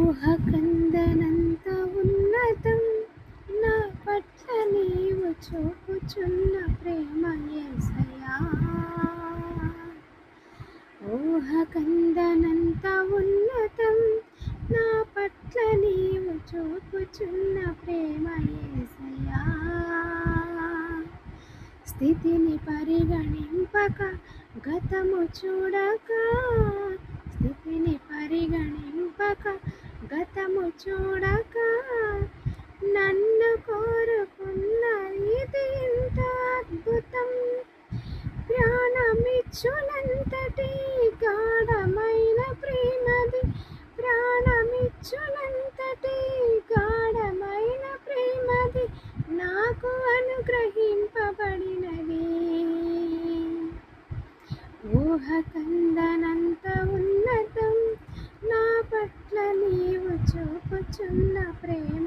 ఊహకందనంత ఉన్నతం నా పట్ల నీవు చూపుచున్న ప్రేమ యేసయ్యా ఊహకందనంత ఉన్నతం నా పట్ల నీవు చూపుచున్న ప్రేమ స్థితిని పరిగణింపక గతము చూడక స్థితిని పరిగణింపక గతము చూడక నన్ను కోరుకున్న ఇది ఇంత అద్భుతం. ప్రాణమిచ్చునంతటి గాఢమైన ప్రేమది. ప్రాణమిచ్చునంతటి గాఢమైన ప్రేమది నాకు అనుగ్రహింపబడినది. ఊహకందనంత ఉన్నతం నా పట్ల నీవు చూపుచున్న ప్రేమ.